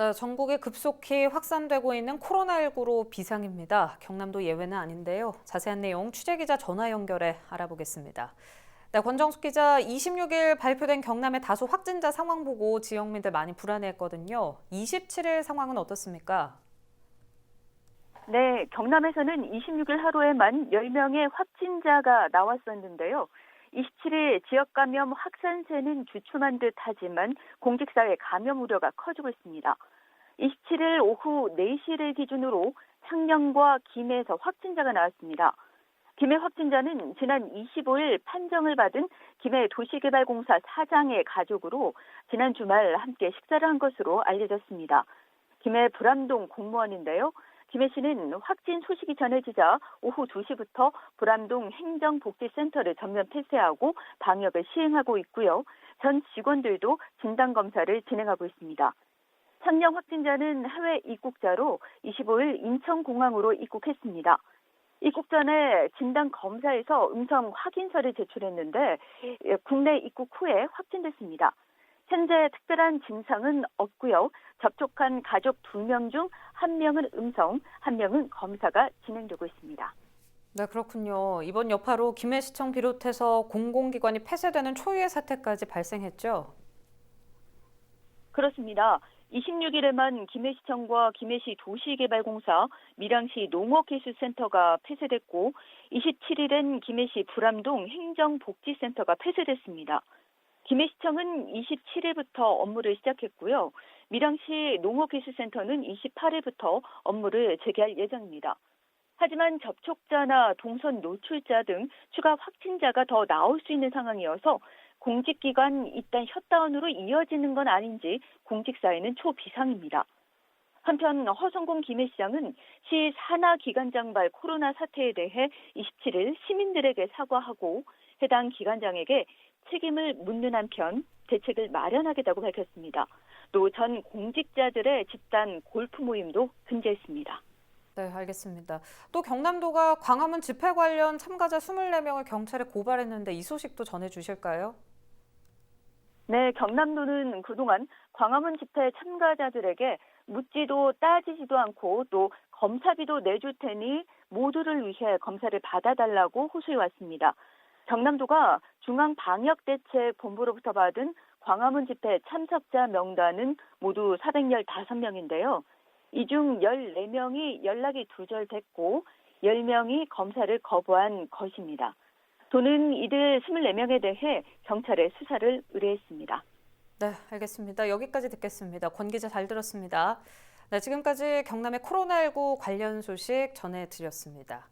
네, 전국에 급속히 확산되고 있는 코로나19로 비상입니다. 경남도 예외는 아닌데요. 자세한 내용 취재기자 전화 연결해 알아보겠습니다. 네, 권정숙 기자, 26일 발표된 경남의 다소 확진자 상황 보고 지역민들 많이 불안해했거든요. 27일 상황은 어떻습니까? 네, 경남에서는 26일 하루에만 10명의 확진자가 나왔었는데요. 27일 지역 감염 확산세는 주춤한 듯 하지만 공직사회 감염 우려가 커지고 있습니다. 27일 오후 4시를 기준으로 창녕과 김해에서 확진자가 나왔습니다. 김해 확진자는 지난 25일 판정을 받은 김해 도시개발공사 사장의 가족으로 지난 주말 함께 식사를 한 것으로 알려졌습니다. 김해 불암동 공무원인데요. 김해 씨는 확진 소식이 전해지자 오후 2시부터 불암동 행정복지센터를 전면 폐쇄하고 방역을 시행하고 있고요. 전 직원들도 진단검사를 진행하고 있습니다. 창녕 확진자는 해외 입국자로 25일 인천공항으로 입국했습니다. 입국 전에 진단 검사에서 음성 확인서를 제출했는데 국내 입국 후에 확진됐습니다. 현재 특별한 증상은 없고요. 접촉한 가족 2명 중 1명은 음성, 1명은 검사가 진행되고 있습니다. 네, 그렇군요. 이번 여파로 김해시청 비롯해서 공공기관이 폐쇄되는 초유의 사태까지 발생했죠. 그렇습니다. 26일에만 김해시청과 김해시 도시개발공사, 밀양시 농어기술센터가 폐쇄됐고 27일엔 김해시 불암동 행정복지센터가 폐쇄됐습니다. 김해시청은 27일부터 업무를 시작했고요. 밀양시 농어기술센터는 28일부터 업무를 재개할 예정입니다. 하지만 접촉자나 동선 노출자 등 추가 확진자가 더 나올 수 있는 상황이어서 공직기관 일단 셧다운으로 이어지는 건 아닌지 공직사회는 초비상입니다. 한편 허성공 김해시장은 시 산하 기관장발 코로나 사태에 대해 27일 시민들에게 사과하고 해당 기관장에게 책임을 묻는 한편 대책을 마련하겠다고 밝혔습니다. 또 전 공직자들의 집단 골프 모임도 금지했습니다. 네, 알겠습니다. 또 경남도가 광화문 집회 관련 참가자 24명을 경찰에 고발했는데 이 소식도 전해 주실까요? 네, 경남도는 그동안 광화문 집회 참가자들에게 묻지도 따지지도 않고 또 검사비도 내줄 테니 모두를 위해 검사를 받아달라고 호소해 왔습니다. 경남도가 중앙방역대책본부로부터 받은 광화문 집회 참석자 명단은 모두 415명인데요. 이 중 14명이 연락이 두절됐고 10명이 검사를 거부한 것입니다. 도는 이들 24명에 대해 경찰에 수사를 의뢰했습니다. 네, 알겠습니다. 여기까지 듣겠습니다. 권 기자 잘 들었습니다. 네, 지금까지 경남의 코로나19 관련 소식 전해드렸습니다.